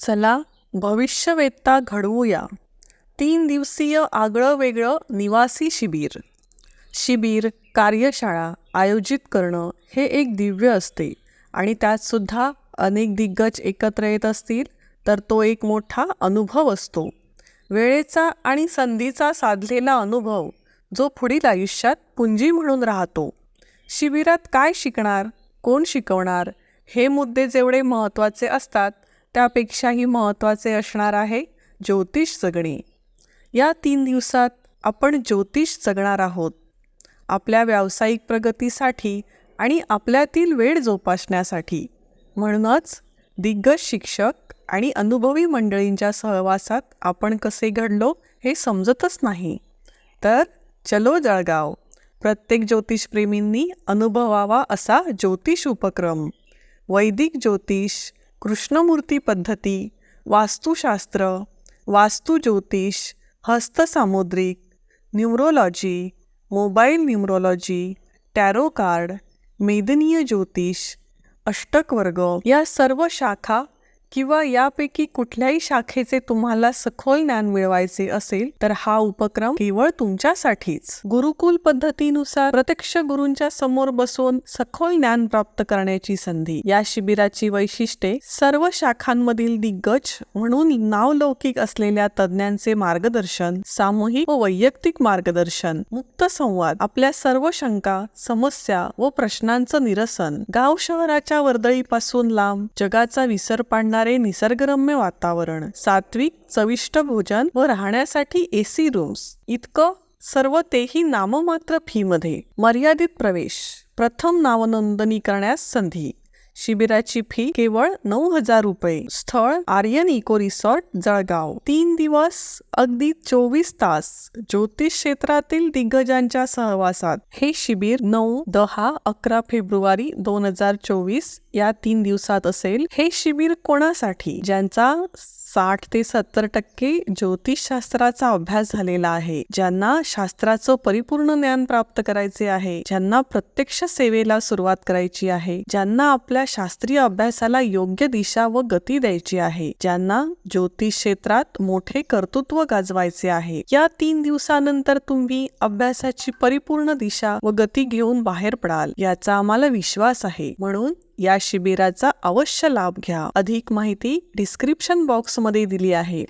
चला भविष्यवेत्ता घडवूया. तीन दिवसीय आगळं वेगळं निवासी शिबिर. शिबिर कार्यशाळा आयोजित करणं हे एक दिव्य असते आणि त्यातसुद्धा अनेक दिग्गज एकत्र येत असतील तर तो एक मोठा अनुभव असतो. वेळेचा आणि संधीचा साधलेला अनुभव जो पुढील आयुष्यात पुंजी म्हणून राहतो. शिबिरात काय शिकणार कोण शिकवणार हे मुद्दे जेवढे महत्त्वाचे असतात त्यापेक्षाही महत्त्वाचे असणार आहे ज्योतिष जगणे. या तीन दिवसात आपण ज्योतिष जगणार आहोत. आपल्या व्यावसायिक प्रगतीसाठी आणि आपल्यातील वेळ जोपासण्यासाठी. म्हणूनच दिग्गज शिक्षक आणि अनुभवी मंडळींच्या सहवासात आपण कसे घडलो हे समजतच नाही. तर चलो जळगाव. प्रत्येक ज्योतिषप्रेमींनी अनुभवावा असा ज्योतिष उपक्रम. वैदिक ज्योतिष कृष्णमूर्ती पद्धती वास्तुशास्त्र वास्तुज्योतिष हस्तसामुद्रिक numerology mobile numerology tarot card मेदनीय ज्योतिष अष्टकवर्ग या सर्व शाखा किंवा यापैकी कुठल्याही शाखेचे तुम्हाला सखोल ज्ञान मिळवायचे असेल तर हा उपक्रम केवळ तुमच्यासाठीच. गुरुकुल पद्धतीनुसार प्रत्यक्ष गुरूंच्या समोर बसून सखोल ज्ञान प्राप्त करण्याची संधी. या शिबिराची वैशिष्ट्ये सर्व शाखांमधील दिग्गज म्हणून नावलौकिक असलेल्या तज्ज्ञांचे मार्गदर्शन सामूहिक व वैयक्तिक मार्गदर्शन मुक्त संवाद आपल्या सर्व शंका समस्या व प्रश्नांचं निरसन. गाव शहराच्या वर्दळीपासून लांब जगाचा विसर पाडणार निसर्गरम्य वातावरण सात्विक चविष्ट भोजन व राहण्यासाठी एसी रूम्स इतकं सर्व तेही नाममात्र फीमध्ये. मर्यादित प्रवेश. प्रथम नावनोंदणी करण्यास संधी. शिबिराची फी केवळ नऊ हजार रुपये. स्थळ आर्यन इको रिसॉर्ट जळगाव. तीन दिवस अगदी चोवीस तास ज्योतिष क्षेत्रातील दिग्गजांच्या सहवासात. हे शिबिर नऊ दहा अकरा फेब्रुवारी दोन हजार चोवीस या तीन दिवसात असेल. हे शिबिर कोणासाठी? ज्यांचा साठ ते सत्तर टक्के ज्योतिषशास्त्राचा अभ्यास झालेला आहे. ज्यांना शास्त्राचं परिपूर्ण ज्ञान प्राप्त करायचे आहे ज्यांना प्रत्यक्ष सेवेला सुरुवात करायची आहे ज्यांना आपल्या शास्त्रीय अभ्यासाला योग्य दिशा व गती द्यायची आहे ज्यांना ज्योतिष क्षेत्रात मोठे कर्तृत्व गाजवायचे आहे. या तीन दिवसानंतर तुम्ही अभ्यासाची परिपूर्ण दिशा व गती घेऊन बाहेर पडाल याचा आम्हाला विश्वास आहे. म्हणून या शिबिराचा अवश्य लाभ घ्या. अधिक माहिती डिस्क्रिप्शन बॉक्समध्ये दिली आहे.